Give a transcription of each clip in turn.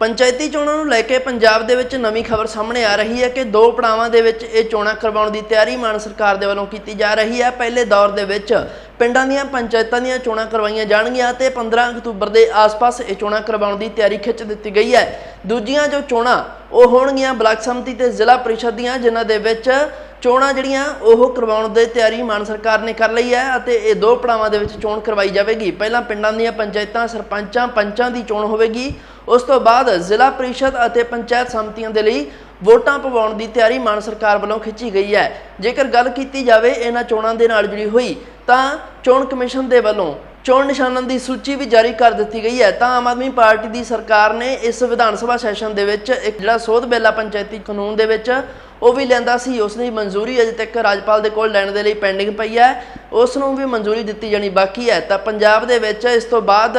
ਪੰਚਾਇਤੀ ਚੋਣਾਂ ਨੂੰ ਲੈ ਕੇ ਪੰਜਾਬ ਦੇ ਵਿੱਚ ਨਵੀਂ ਖਬਰ ਸਾਹਮਣੇ ਆ ਰਹੀ ਹੈ ਕਿ ਦੋ ਪੜਾਵਾਂ ਦੇ ਵਿੱਚ ਇਹ ਚੋਣਾਂ ਕਰਵਾਉਣ ਦੀ ਤਿਆਰੀ ਮਾਨ ਸਰਕਾਰ ਦੇ ਵੱਲੋਂ ਕੀਤੀ ਜਾ ਰਹੀ ਹੈ। ਪਹਿਲੇ ਦੌਰ ਦੇ ਵਿੱਚ ਪਿੰਡਾਂ ਦੀਆਂ ਪੰਚਾਇਤਾਂ ਦੀਆਂ ਚੋਣਾਂ ਕਰਵਾਈਆਂ ਜਾਣਗੀਆਂ ਤੇ 15 ਅਕਤੂਬਰ ਦੇ ਆਸ-ਪਾਸ ਇਹ ਚੋਣਾਂ ਕਰਵਾਉਣ ਦੀ ਤਿਆਰੀ ਖਿੱਚ ਦਿੱਤੀ ਗਈ ਹੈ। ਦੂਜੀਆਂ ਜੋ ਚੋਣਾਂ ਉਹ ਹੋਣਗੀਆਂ ਬਲਾਕ ਸੰਮਤੀ ਤੇ ਜ਼ਿਲ੍ਹਾ ਪਰਿਸ਼ਦ ਦੀਆਂ, ਜਿਨ੍ਹਾਂ ਦੇ ਵਿੱਚ ਚੋਣਾਂ ਜਿਹੜੀਆਂ ਉਹ ਕਰਵਾਉਣ ਦੀ ਤਿਆਰੀ ਮਾਨ ਸਰਕਾਰ ਨੇ ਕਰ ਲਈ ਹੈ ਅਤੇ ਇਹ ਦੋ ਪੜਾਵਾਂ ਦੇ ਵਿੱਚ ਚੋਣ ਕਰਵਾਈ ਜਾਵੇਗੀ। ਪਹਿਲਾਂ ਪਿੰਡਾਂ ਦੀਆਂ ਪੰਚਾਇਤਾਂ, ਸਰਪੰਚਾਂ, ਪੰਚਾਂ ਦੀ ਚੋਣ ਹੋਵੇਗੀ। ਉਸ ਤੋਂ ਬਾਅਦ ਜ਼ਿਲ੍ਹਾ ਪ੍ਰੀਸ਼ਦ ਅਤੇ ਪੰਚਾਇਤ ਸਮਤੀਆਂ ਦੇ ਲਈ ਵੋਟਾਂ ਪਵਾਉਣ ਦੀ ਤਿਆਰੀ ਮਾਨ ਸਰਕਾਰ ਵੱਲੋਂ ਖਿੱਚੀ ਗਈ ਹੈ। ਜੇਕਰ ਗੱਲ ਕੀਤੀ ਜਾਵੇ ਇਹਨਾਂ ਚੋਣਾਂ ਦੇ ਨਾਲ ਜੁੜੀ ਹੋਈ, ਤਾਂ ਚੋਣ ਕਮਿਸ਼ਨ ਦੇ ਵੱਲੋਂ ਚੋਣ ਨਿਸ਼ਾਨਾਂ ਦੀ ਸੂਚੀ ਵੀ ਜਾਰੀ ਕਰ ਦਿੱਤੀ ਗਈ ਹੈ। ਤਾਂ ਆਮ ਆਦਮੀ ਪਾਰਟੀ ਦੀ ਸਰਕਾਰ ਨੇ ਇਸ ਵਿਧਾਨ ਸਭਾ ਸੈਸ਼ਨ ਦੇ ਵਿੱਚ ਇੱਕ ਜਿਹੜਾ ਸੋਧ ਬੇਲਾ ਪੰਚਾਇਤੀ ਕਾਨੂੰਨ ਦੇ ਵਿੱਚ ਉਹ ਵੀ ਲੈਂਦਾ ਸੀ। ਉਸ ਦੀ ਮਨਜ਼ੂਰੀ ਅਜੇ ਤੱਕ ਰਾਜਪਾਲ ਦੇ ਕੋਲ ਲੈਣ ਦੇ ਲਈ ਪੈਂਡਿੰਗ ਪਈ ਹੈ। ਉਸ ਨੂੰ ਵੀ ਮਨਜ਼ੂਰੀ ਦਿੱਤੀ ਜਾਣੀ ਬਾਕੀ ਹੈ। ਤਾਂ ਪੰਜਾਬ ਦੇ ਵਿੱਚ ਇਸ ਤੋਂ ਬਾਅਦ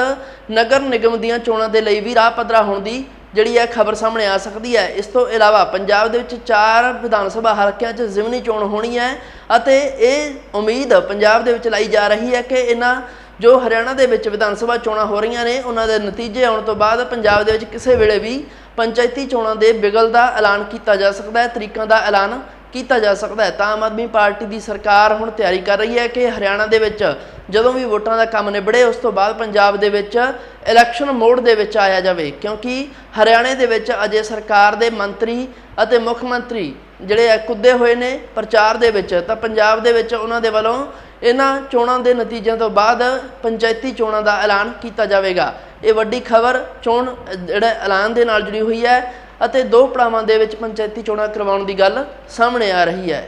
ਨਗਰ ਨਿਗਮ ਦੀਆਂ ਚੋਣਾਂ ਦੇ ਲਈ ਵੀ ਰਾਹ ਪੱਧਰਾ ਹੋਣ ਦੀ ਜਿਹੜੀ ਹੈ ਖਬਰ ਸਾਹਮਣੇ ਆ ਸਕਦੀ ਹੈ। ਇਸ ਤੋਂ ਇਲਾਵਾ ਪੰਜਾਬ ਦੇ ਵਿੱਚ ਚਾਰ ਵਿਧਾਨ ਸਭਾ ਹਲਕਿਆਂ 'ਚ ਜ਼ਿਮਨੀ ਚੋਣ ਹੋਣੀ ਹੈ ਅਤੇ ਇਹ ਉਮੀਦ ਪੰਜਾਬ ਦੇ ਵਿੱਚ ਲਾਈ ਜਾ ਰਹੀ ਹੈ ਕਿ ਇਹਨਾਂ ਜੋ ਹਰਿਆਣਾ ਦੇ ਵਿੱਚ ਵਿਧਾਨ ਸਭਾ ਚੋਣਾਂ ਹੋ ਰਹੀਆਂ ਨੇ, ਉਹਨਾਂ ਦੇ ਨਤੀਜੇ ਆਉਣ ਤੋਂ ਬਾਅਦ ਪੰਜਾਬ ਦੇ ਵਿੱਚ ਕਿਸੇ ਵੇਲੇ ਵੀ ਪੰਚਾਇਤੀ ਚੋਣਾਂ ਦੇ ਬਿਗਲ ਦਾ ਐਲਾਨ ਕੀਤਾ ਜਾ ਸਕਦਾ ਹੈ, ਤਰੀਕਾਂ ਦਾ ਐਲਾਨ ਕੀਤਾ ਜਾ ਸਕਦਾ ਹੈ। ਤਾਂ ਆਮ ਆਦਮੀ ਪਾਰਟੀ ਦੀ ਸਰਕਾਰ ਹੁਣ ਤਿਆਰੀ ਕਰ ਰਹੀ ਹੈ ਕਿ ਹਰਿਆਣਾ ਦੇ ਵਿੱਚ ਜਦੋਂ ਵੀ ਵੋਟਾਂ ਦਾ ਕੰਮ ਨਿਬੜੇ, ਉਸ ਤੋਂ ਬਾਅਦ ਪੰਜਾਬ ਦੇ ਵਿੱਚ ਇਲੈਕਸ਼ਨ ਮੋਡ ਦੇ ਵਿੱਚ ਆਇਆ ਜਾਵੇ। ਕਿਉਂਕਿ ਹਰਿਆਣੇ ਦੇ ਵਿੱਚ ਅਜੇ ਸਰਕਾਰ ਦੇ ਮੰਤਰੀ ਅਤੇ ਮੁੱਖ ਮੰਤਰੀ ਜਿਹੜੇ ਆ, ਕੁੱਦੇ ਹੋਏ ਨੇ ਪ੍ਰਚਾਰ ਦੇ ਵਿੱਚ। ਤਾਂ ਪੰਜਾਬ ਦੇ ਵਿੱਚ ਉਹਨਾਂ ਦੇ ਵੱਲੋਂ ਇਹਨਾਂ ਚੋਣਾਂ ਦੇ ਨਤੀਜਿਆਂ ਤੋਂ ਬਾਅਦ ਪੰਚਾਇਤੀ ਚੋਣਾਂ ਦਾ ਐਲਾਨ ਕੀਤਾ ਜਾਵੇਗਾ। ਇਹ ਵੱਡੀ ਖਬਰ ਚੋਣ ਜਿਹੜਾ ਐਲਾਨ ਦੇ ਨਾਲ ਜੁੜੀ ਹੋਈ ਹੈ ਅਤੇ ਦੋ ਪੜਾਵਾਂ ਦੇ ਵਿੱਚ ਪੰਚਾਇਤੀ ਚੋਣਾਂ ਕਰਵਾਉਣ ਦੀ ਗੱਲ ਸਾਹਮਣੇ ਆ ਰਹੀ ਹੈ।